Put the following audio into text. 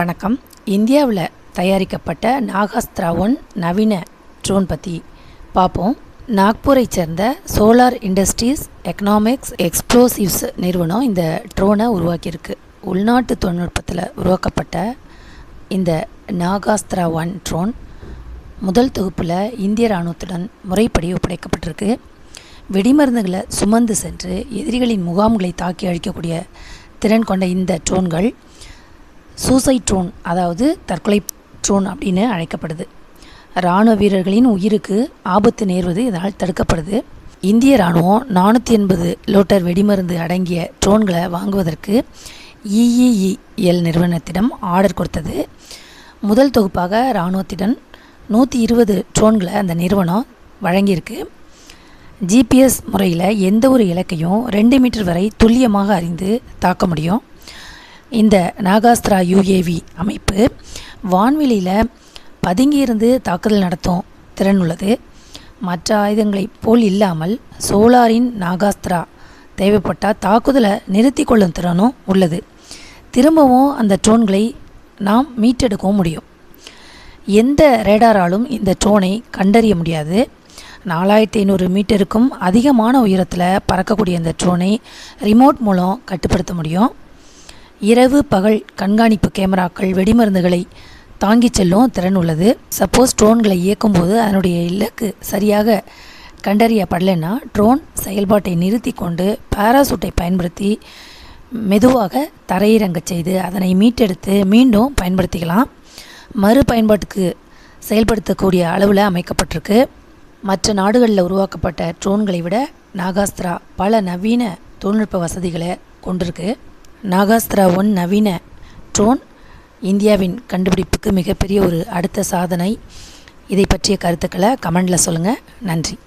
வணக்கம். இந்தியாவில் தயாரிக்கப்பட்ட நாகாஸ்திரா ஒன் நவீன ட்ரோன் பற்றி பார்ப்போம். நாக்பூரை சேர்ந்த சோலார் இண்டஸ்ட்ரீஸ் எக்கனாமிக்ஸ் எக்ஸ்ப்ளோசிவ்ஸ் நிறுவனம் இந்த ட்ரோனை உருவாக்கியிருக்கு. உள்நாட்டு தொழில்நுட்பத்தில் உருவாக்கப்பட்ட இந்த நாகாஸ்திரா ஒன் ட்ரோன் முதல் தொகுப்பில் இந்திய இராணுவத்துடன் முறைப்படி ஒப்படைக்கப்பட்டிருக்கு. வெடிமருந்துகளை சுமந்து சென்று எதிரிகளின் முகாம்களை தாக்கி அழிக்கக்கூடிய திறன் கொண்ட இந்த ட்ரோன்கள் சூசைட் ட்ரோன் அதாவது தற்கொலை ட்ரோன் அப்படின்னு அழைக்கப்படுது. இராணுவ வீரர்களின் உயிருக்கு ஆபத்து நேர்வது இதனால் தடுக்கப்படுது. இந்திய இராணுவம் நானூற்றி எண்பது லோட்டர் வெடிமருந்து அடங்கிய ட்ரோன்களை வாங்குவதற்கு இஇஇஎல் நிறுவனத்திடம் ஆர்டர் கொடுத்தது. முதல் தொகுப்பாக இராணுவத்திடம் நூற்றி இருபது ட்ரோன்களை அந்த நிறுவனம் வழங்கியிருக்கு. ஜிபிஎஸ் முறையில் எந்த ஒரு இலக்கையும் ரெண்டு மீட்டர் வரை துல்லியமாக அறிந்து தாக்க முடியும். இந்த நாகாஸ்திரா யுஏவி அமைப்பு வான்வெளியில் பதுங்கியிருந்து தாக்குதல் நடத்தும் திறன் உள்ளது. மற்ற ஆயுதங்களைப் போல் இல்லாமல் சோலாரின் நாகாஸ்திரா தேவைப்பட்டால் தாக்குதலை நிறுத்தி கொள்ளும் திறனும் உள்ளது. திரும்பவும் அந்த ட்ரோன்களை நாம் மீட்டெடுக்கவும் முடியும். எந்த ரேடாராலும் இந்த ட்ரோனை கண்டறிய முடியாது. நாலாயிரத்தி ஐநூறு மீட்டருக்கும் அதிகமான உயரத்தில் பறக்கக்கூடிய இந்த ட்ரோனை ரிமோட் மூலம் கட்டுப்படுத்த முடியும். இரவு பகல் கண்காணிப்பு கேமராக்கள் வெடிமருந்துகளை தாங்கிச் செல்லும் திறன் உள்ளது. சப்போஸ் ட்ரோன்களை இயக்கும்போது அதனுடைய இலக்கு சரியாக கண்டறியப்படலைன்னா ட்ரோன் செயல்பாட்டை நிறுத்தி கொண்டு பாராசூட்டை பயன்படுத்தி மெதுவாக தரையிறங்கச் செய்து அதனை மீட்டெடுத்து மீண்டும் பயன்படுத்திக்கலாம். மறுபயன்பாட்டுக்கு செயல்படுத்தக்கூடிய அளவில் அமைக்கப்பட்டிருக்கு. மற்ற நாடுகளில் உருவாக்கப்பட்ட ட்ரோன்களை விட நாகாஸ்திரா பல நவீன தொழில்நுட்ப வசதிகளை கொண்டிருக்கு. நாகாஸ்திரா ஒன் நவீன ட்ரோன் இந்தியாவின் கண்டுபிடிப்புக்கு மிகப்பெரிய ஒரு அடுத்த சாதனை. இதை பற்றிய கருத்துக்களை கமெண்டில் சொல்லுங்கள் நன்றி.